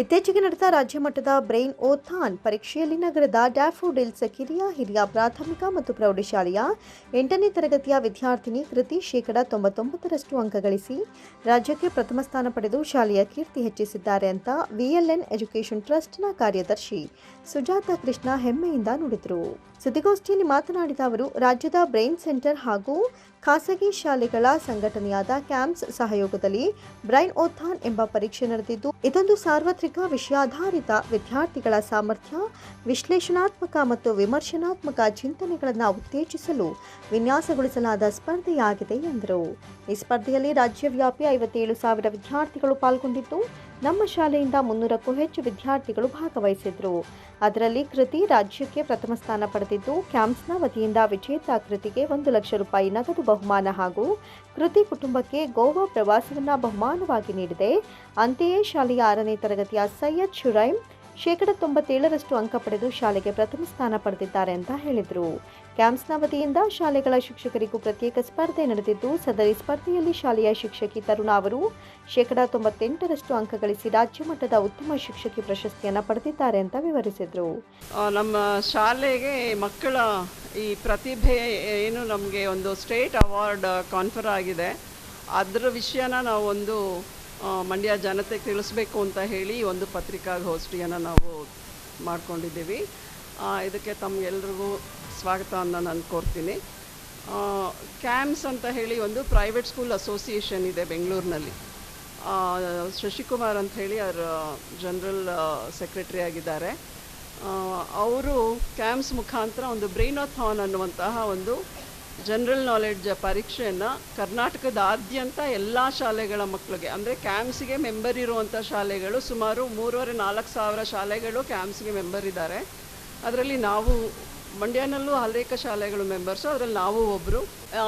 ಇತ್ತೀಚೆಗೆ ನಡೆದ ರಾಜ್ಯ ಮಟ್ಟದ ಬ್ರೈನ್ ಓಥಾನ್ ಪರೀಕ್ಷೆಯಲ್ಲಿ ನಗರದ ಡ್ಯಾಫೋಡಿಲ್ಸ್ ಕಿರಿಯ ಹಿರಿಯ ಪ್ರಾಥಮಿಕ ಮತ್ತು ಪ್ರೌಢಶಾಲೆಯ ಎಂಟನೇ ತರಗತಿಯ ವಿದ್ಯಾರ್ಥಿನಿ ಕೃತಿ ಶೇಕಡ ತೊಂಬತ್ತೊಂಬತ್ತರಷ್ಟು ಅಂಕ ಗಳಿಸಿ ರಾಜ್ಯಕ್ಕೆ ಪ್ರಥಮ ಸ್ಥಾನ ಪಡೆದು ಶಾಲೆಯ ಕೀರ್ತಿ ಹೆಚ್ಚಿಸಿದ್ದಾರೆ ಅಂತ ವಿಎಲ್ಎನ್ ಎಜುಕೇಷನ್ ಟ್ರಸ್ಟ್ನ ಕಾರ್ಯದರ್ಶಿ ಸುಜಾತ ಕೃಷ್ಣ ಹೆಮ್ಮೆಯಿಂದ ನುಡಿದರು. ಸುದ್ದಿಗೋಷ್ಠಿಯಲ್ಲಿ ಮಾತನಾಡಿದ ಅವರು, ರಾಜ್ಯದ ಬ್ರೈನ್ ಸೆಂಟರ್ ಹಾಗೂ ಖಾಸಗಿ ಶಾಲೆಗಳ ಸಂಘಟನೆಯಾದ ಕ್ಯಾಂಪ್ಸ್ ಸಹಯೋಗದಲ್ಲಿ ಬ್ರೈನ್ ಓಥಾನ್ ಎಂಬ ಪರೀಕ್ಷೆ ನಡೆದಿದ್ದು, ಇದೊಂದು ಸಾರ್ವತ್ರಿಕ ವಿಷಯಾಧಾರಿತ ವಿದ್ಯಾರ್ಥಿಗಳ ಸಾಮರ್ಥ್ಯ, ವಿಶ್ಲೇಷಣಾತ್ಮಕ ಮತ್ತು ವಿಮರ್ಶನಾತ್ಮಕ ಚಿಂತನೆಗಳನ್ನು ಉತ್ತೇಜಿಸಲು ವಿನ್ಯಾಸಗೊಳಿಸಲಾದ ಸ್ಪರ್ಧೆಯಾಗಿದೆ ಎಂದರು. ಈ ಸ್ಪರ್ಧೆಯಲ್ಲಿ ರಾಜ್ಯವ್ಯಾಪಿ ಐವತ್ತೇಳು ಸಾವಿರ ವಿದ್ಯಾರ್ಥಿಗಳು ಪಾಲ್ಗೊಂಡಿದ್ದು ನಮ್ಮ ಶಾಲೆಯಿಂದ ಮುನ್ನೂರಕ್ಕೂ ಹೆಚ್ಚು ವಿದ್ಯಾರ್ಥಿಗಳು ಭಾಗವಹಿಸಿದ್ರು. ಅದರಲ್ಲಿ ಕೃತಿ ರಾಜ್ಯಕ್ಕೆ ಪ್ರಥಮ ಸ್ಥಾನ ಪಡೆದಿದ್ದು, ಕ್ಯಾಂಪ್ಸ್ನ ವತಿಯಿಂದ ವಿಜೇತ ಕೃತಿಗೆ ಒಂದು ಲಕ್ಷ ರೂಪಾಯಿ ನಗದು ಬಹುಮಾನ ಹಾಗೂ ಕೃತಿ ಕುಟುಂಬಕ್ಕೆ ಗೋವಾ ಪ್ರವಾಸವನ್ನು ಬಹುಮಾನವಾಗಿ ನೀಡಿದೆ. ಅಂತೆಯೇ ಶಾಲೆಯ ಆರನೇ ತರಗತಿಯ ಸೈಯದ್ ಶುರೈಮ್ ಶೇಕಡ ತೊಂಬತ್ತೇಳರಷ್ಟು ಅಂಕ ಪಡೆದು ಶಾಲೆಗೆ ಪ್ರಥಮ ಸ್ಥಾನ ಪಡೆದಿದ್ದಾರೆ ಅಂತ ಹೇಳಿದರು. ಕ್ಯಾಂಪ್ಸ್ನ ವತಿಯಿಂದ ಶಾಲೆಗಳ ಶಿಕ್ಷಕರಿಗೂ ಪ್ರತ್ಯೇಕ ಸ್ಪರ್ಧೆ ನಡೆದಿದ್ದು, ಸದರಿ ಸ್ಪರ್ಧೆಯಲ್ಲಿ ಶಾಲೆಯ ಶಿಕ್ಷಕಿ ತರುಣ ಅವರು ಶೇಕಡ ತೊಂಬತ್ತೆಂಟರಷ್ಟು ಅಂಕ ಗಳಿಸಿ ರಾಜ್ಯ ಮಟ್ಟದ ಉತ್ತಮ ಶಿಕ್ಷಕಿ ಪ್ರಶಸ್ತಿಯನ್ನು ಪಡೆದಿದ್ದಾರೆ ಅಂತ ವಿವರಿಸಿದರು. ನಮ್ಮ ಶಾಲೆಗೆ ಮಕ್ಕಳ ಈ ಪ್ರತಿಭೆ ಏನು ನಮಗೆ ಒಂದು ಸ್ಟೇಟ್ ಅವಾರ್ಡ್ ಕಾನ್ಫರ್ ಆಗಿದೆ. ಅದರ ವಿಷಯನ ನಾವು ಒಂದು ಮಂಡ್ಯ ಜನತೆ ತಿಳಿಸ್ಬೇಕು ಅಂತ ಹೇಳಿ ಒಂದು ಒಂದು ಪತ್ರಿಕಾಗೋಷ್ಠಿಯನ್ನು ನಾವು ಮಾಡ್ಕೊಂಡಿದ್ದೀವಿ. ಇದಕ್ಕೆ ಸ್ವಾಗತ ಸ್ವಾಗತವನ್ನು ನಾನು ಕೋರ್ತೀನಿ. ಕ್ಯಾಮ್ಸ್ ಅಂತ ಹೇಳಿ ಒಂದು ಪ್ರೈವೇಟ್ ಸ್ಕೂಲ್ ಅಸೋಸಿಯೇಷನ್ ಇದೆ ಬೆಂಗಳೂರಿನಲ್ಲಿ. ಶಶಿಕುಮಾರ್ ಅಂತ ಹೇಳಿ ಅವರ ಜನರಲ್ ಸೆಕ್ರೆಟರಿ ಆಗಿದ್ದಾರೆ. ಅವರು ಕ್ಯಾಂಪ್ಸ್ ಮುಖಾಂತರ ಒಂದು ಬ್ರೈನೋಥಾನ್ ಅನ್ನುವಂತಹ ಒಂದು ಜನರಲ್ ನಾಲೆಡ್ಜ್ ಪರೀಕ್ಷೆಯನ್ನು ಕರ್ನಾಟಕದಾದ್ಯಂತ ಎಲ್ಲ ಶಾಲೆಗಳ ಮಕ್ಕಳಿಗೆ ಅಂದರೆ ಕ್ಯಾಂಪ್ಸ್ಗೆ ಮೆಂಬರ್ ಇರುವಂಥ ಶಾಲೆಗಳು ಸುಮಾರು ಮೂರುವರೆ ನಾಲ್ಕು ಸಾವಿರ ಶಾಲೆಗಳು ಕ್ಯಾಂಪ್ಸ್ಗೆ ಮೆಂಬರ್ ಇದ್ದಾರೆ. ಅದರಲ್ಲಿ ನಾವು, ಮಂಡ್ಯನಲ್ಲೂ ಅನೇಕ ಶಾಲೆಗಳು ಮೆಂಬರ್ಸು ಅದರಲ್ಲಿ ನಾವು ಒಬ್ಬರು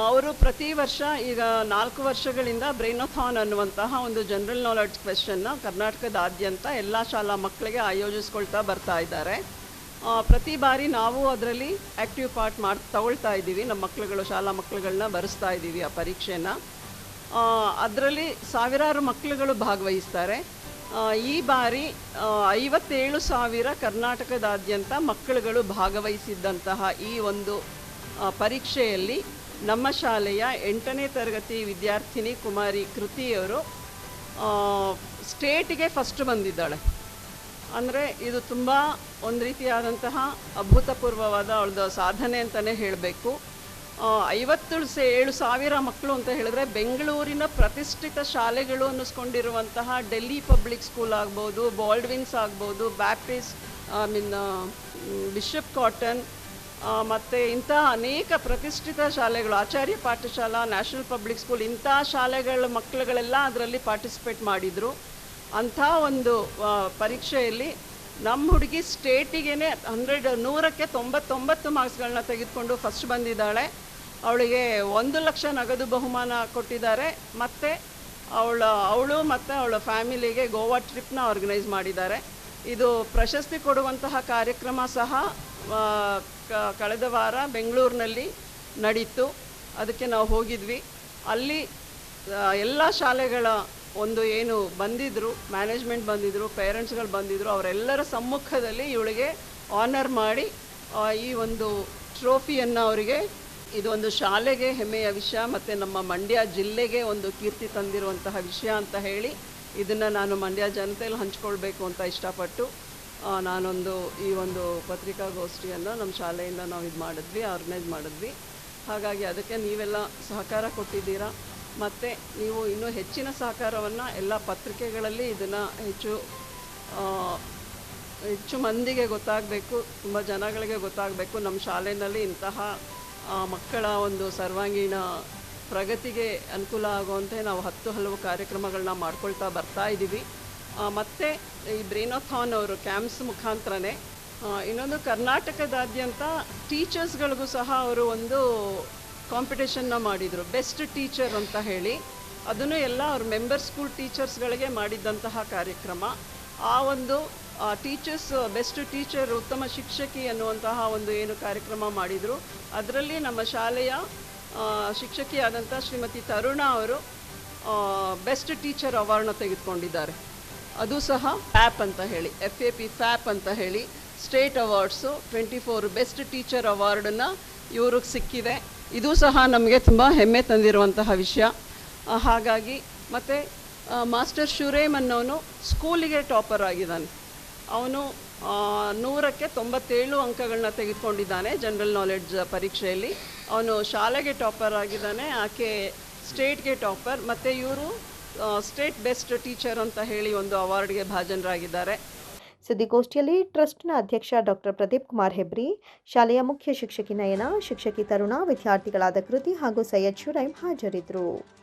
ಅವರು ಪ್ರತಿ ವರ್ಷ ಈಗ ನಾಲ್ಕು ವರ್ಷಗಳಿಂದ ಬ್ರೈನೋಥಾನ್ ಅನ್ನುವಂತಹ ಒಂದು ಜನರಲ್ ನಾಲೆಡ್ಜ್ ಕ್ವೆಶನ್ನ ಕರ್ನಾಟಕದಾದ್ಯಂತ ಎಲ್ಲ ಶಾಲಾ ಮಕ್ಕಳಿಗೆ ಆಯೋಜಿಸ್ಕೊಳ್ತಾ ಬರ್ತಾ ಇದ್ದಾರೆ. ಪ್ರತಿ ಬಾರಿ ನಾವು ಅದರಲ್ಲಿ ಆ್ಯಕ್ಟಿವ್ ಪಾರ್ಟ್ ಮಾಡಿ, ತಗೊಳ್ತಾ ಇದ್ದೀವಿ. ನಮ್ಮ ಮಕ್ಕಳುಗಳು ಶಾಲಾ ಮಕ್ಕಳುಗಳನ್ನ ಬರೆಸ್ತಾ ಇದ್ದೀವಿ ಆ ಪರೀಕ್ಷೆನ. ಅದರಲ್ಲಿ ಸಾವಿರಾರು ಮಕ್ಕಳುಗಳು ಭಾಗವಹಿಸ್ತಾರೆ. ಈ ಬಾರಿ ಐವತ್ತೇಳು ಸಾವಿರ ಕರ್ನಾಟಕದಾದ್ಯಂತ ಮಕ್ಕಳುಗಳು ಭಾಗವಹಿಸಿದ್ದಂತಹ ಈ ಒಂದು ಪರೀಕ್ಷೆಯಲ್ಲಿ ನಮ್ಮ ಶಾಲೆಯ ಎಂಟನೇ ತರಗತಿ ವಿದ್ಯಾರ್ಥಿನಿ ಕುಮಾರಿ ಕೃತಿಯವರು ಸ್ಟೇಟಿಗೆ ಫಸ್ಟ್ ಬಂದಿದ್ದಾಳೆ. ಅಂದರೆ ಇದು ತುಂಬ ಒಂದು ರೀತಿಯಾದಂತಹ ಅಭೂತಪೂರ್ವವಾದ ಅವಳದು ಸಾಧನೆ ಅಂತಲೇ ಹೇಳಬೇಕು. ಐವತ್ತು ಏಳು ಸಾವಿರ ಮಕ್ಕಳು ಅಂತ ಹೇಳಿದ್ರೆ ಬೆಂಗಳೂರಿನ ಪ್ರತಿಷ್ಠಿತ ಶಾಲೆಗಳು ಅನ್ನಿಸ್ಕೊಂಡಿರುವಂತಹ ಡೆಲ್ಲಿ ಪಬ್ಲಿಕ್ ಸ್ಕೂಲ್ ಆಗ್ಬೋದು, ಬಾಲ್ಡ್ವಿನ್ಸ್ ಆಗ್ಬೋದು, Baptist, I mean Bishop Cotton ಮತ್ತು ಇಂತಹ ಅನೇಕ ಪ್ರತಿಷ್ಠಿತ ಶಾಲೆಗಳು, Acharya Pathashala, national public school ಇಂತಹ ಶಾಲೆಗಳ ಮಕ್ಕಳುಗಳೆಲ್ಲ ಅದರಲ್ಲಿ ಪಾರ್ಟಿಸಿಪೇಟ್ ಮಾಡಿದರು. ಅಂಥ ಒಂದು ಪರೀಕ್ಷೆಯಲ್ಲಿ ನಮ್ಮ ಹುಡುಗಿ ಸ್ಟೇಟಿಗೇನೆ ಹಂಡ್ರೆಡ್ ನೂರಕ್ಕೆ ತೊಂಬತ್ತೊಂಬತ್ತು ಮಾರ್ಕ್ಸ್ಗಳನ್ನ ತೆಗೆದುಕೊಂಡು ಫಸ್ಟ್ ಬಂದಿದ್ದಾಳೆ. ಅವಳಿಗೆ ಒಂದು ಲಕ್ಷ ನಗದು ಬಹುಮಾನ ಕೊಟ್ಟಿದ್ದಾರೆ. ಮತ್ತು ಅವಳ, ಅವಳು ಮತ್ತು ಅವಳ ಫ್ಯಾಮಿಲಿಗೆ ಗೋವಾ ಟ್ರಿಪ್ನ ಆರ್ಗನೈಸ್ ಮಾಡಿದ್ದಾರೆ. ಇದು ಪ್ರಶಸ್ತಿ ಕೊಡುವಂತಹ ಕಾರ್ಯಕ್ರಮ ಸಹ ಕಳೆದ ವಾರ ಬೆಂಗಳೂರಿನಲ್ಲಿ ನಡೀತು. ಅದಕ್ಕೆ ನಾವು ಹೋಗಿದ್ವಿ. ಅಲ್ಲಿ ಎಲ್ಲ ಶಾಲೆಗಳ ಒಂದು ಏನು ಬಂದಿದ್ದರು ಮ್ಯಾನೇಜ್ಮೆಂಟ್ ಬಂದಿದ್ದರು ಪೇರೆಂಟ್ಸ್ಗಳು ಬಂದಿದ್ದರು ಅವರೆಲ್ಲರ ಸಮ್ಮುಖದಲ್ಲಿ ಇವಳಿಗೆ ಆನರ್ ಮಾಡಿ ಈ ಒಂದು ಟ್ರೋಫಿಯನ್ನು ಅವರಿಗೆ ಇದೊಂದು ಶಾಲೆಗೆ ಹೆಮ್ಮೆಯ ವಿಷಯ ಮತ್ತು ನಮ್ಮ ಮಂಡ್ಯ ಜಿಲ್ಲೆಗೆ ಒಂದು ಕೀರ್ತಿ ತಂದಿರುವಂತಹ ವಿಷಯ ಅಂತ ಹೇಳಿ ಇದನ್ನು ನಾನು ಮಂಡ್ಯ ಜನತೆಯಲ್ಲಿ ಹಂಚ್ಕೊಳ್ಬೇಕು ಅಂತ ಇಷ್ಟಪಟ್ಟು ನಾನೊಂದು ಈ ಒಂದು ಪತ್ರಿಕಾಗೋಷ್ಠಿಯನ್ನು ನಮ್ಮ ಶಾಲೆಯಿಂದ ನಾವು ಇದು ಮಾಡಿದ್ವಿ ಆರ್ಗನೈಸ್ ಮಾಡಿದ್ವಿ. ಹಾಗಾಗಿ ಅದಕ್ಕೆ ನೀವೆಲ್ಲ ಸಹಕಾರ ಕೊಟ್ಟಿದ್ದೀರಾ? ಮತ್ತು ನೀವು ಇನ್ನೂ ಹೆಚ್ಚಿನ ಸಹಕಾರವನ್ನು ಎಲ್ಲ ಪತ್ರಿಕೆಗಳಲ್ಲಿ ಇದನ್ನು ಹೆಚ್ಚು ಹೆಚ್ಚು ಮಂದಿಗೆ ಗೊತ್ತಾಗಬೇಕು, ತುಂಬ ಜನಗಳಿಗೆ ಗೊತ್ತಾಗಬೇಕು. ನಮ್ಮ ಶಾಲೆಯಲ್ಲಿ ಇಂತಹ ಮಕ್ಕಳ ಒಂದು ಸರ್ವಾಂಗೀಣ ಪ್ರಗತಿಗೆ ಅನುಕೂಲ ಆಗುವಂತೆ ನಾವು ಹತ್ತು ಹಲವು ಕಾರ್ಯಕ್ರಮಗಳನ್ನ ಮಾಡ್ಕೊಳ್ತಾ ಬರ್ತಾ ಇದ್ದೀವಿ ಮತ್ತು ಈ ಬ್ರೇನೋಥಾನ್ ಅವರು ಕ್ಯಾಂಪ್ಸ್ ಮುಖಾಂತರನೇ ಇನ್ನೊಂದು ಕರ್ನಾಟಕದಾದ್ಯಂತ ಟೀಚರ್ಸ್ಗಳಿಗೂ ಸಹ ಅವರು ಒಂದು ಕಾಂಪಿಟೇಷನ್ನ ಮಾಡಿದರು. ಬೆಸ್ಟ್ ಟೀಚರ್ ಅಂತ ಹೇಳಿ. ಅದನ್ನು ಎಲ್ಲ ಅವ್ರ ಮೆಂಬರ್ ಸ್ಕೂಲ್ ಟೀಚರ್ಸ್ಗಳಿಗೆ ಮಾಡಿದ್ದಂತಹ ಕಾರ್ಯಕ್ರಮ. ಆ ಒಂದು ಟೀಚರ್ಸ್ ಬೆಸ್ಟ್ ಟೀಚರ್ ಉತ್ತಮ ಶಿಕ್ಷಕಿ ಅನ್ನುವಂತಹ ಒಂದು ಏನು ಕಾರ್ಯಕ್ರಮ ಮಾಡಿದರು. ಅದರಲ್ಲಿ ನಮ್ಮ ಶಾಲೆಯ ಶಿಕ್ಷಕಿಯಾದಂಥ ಶ್ರೀಮತಿ ತರುಣ ಅವರು ಬೆಸ್ಟ್ ಟೀಚರ್ ಅವಾರ್ಡನ್ನ ತೆಗೆದುಕೊಂಡಿದ್ದಾರೆ. ಅದು ಸಹ ಫ್ಯಾಪ್ ಅಂತ ಹೇಳಿ. ಎಫ್ ಎ ಪಿ ಫ್ಯಾಪ್ ಅಂತ ಹೇಳಿ. State awards twenty four best teacher ಅವಾರ್ಡನ್ನು ಇವ್ರಿಗೆ ಸಿಕ್ಕಿದೆ ಇದು ಸಹ ನಮಗೆ ತುಂಬ ಹೆಮ್ಮೆ ತಂದಿರುವಂತಹ ವಿಷಯ. ಹಾಗಾಗಿ ಮತ್ತು ಮಾಸ್ಟರ್ ಶುರೇಮ್ ಅನ್ನೋನು ಸ್ಕೂಲಿಗೆ ಟಾಪರ್ ಆಗಿದ್ದಾನೆ. ಅವನು ನೂರಕ್ಕೆ ತೊಂಬತ್ತೇಳು ಅಂಕಗಳನ್ನ ತೆಗೆದುಕೊಂಡಿದ್ದಾನೆ ಜನರಲ್ ನಾಲೆಡ್ಜ್ ಪರೀಕ್ಷೆಯಲ್ಲಿ. ಅವನು ಶಾಲೆಗೆ ಟಾಪರ್ ಆಗಿದ್ದಾನೆ, ಆಕೆ ಸ್ಟೇಟ್ಗೆ ಟಾಪರ್. ಮತ್ತು ಇವರು ಸ್ಟೇಟ್ ಬೆಸ್ಟ್ ಟೀಚರ್ ಅಂತ ಹೇಳಿ ಒಂದು ಅವಾರ್ಡ್ಗೆ ಭಾಜನರಾಗಿದ್ದಾರೆ. ಸುದ್ದಿಗೋಷ್ಠಿಯಲ್ಲಿ ಟ್ರಸ್ಟ್ನ ಅಧ್ಯಕ್ಷ ಡಾಕ್ಟರ್ ಪ್ರದೀಪ್ ಕುಮಾರ್ ಹೆಬ್ರಿ, ಶಾಲೆಯ ಮುಖ್ಯ ಶಿಕ್ಷಕಿ ನಯನ, ಶಿಕ್ಷಕಿ ತರುಣ, ವಿದ್ಯಾರ್ಥಿಗಳಾದ ಕೃತಿ ಹಾಗೂ ಸೈಯದ್ ಶುರೈಮ್ ಹಾಜರಿದ್ದರು.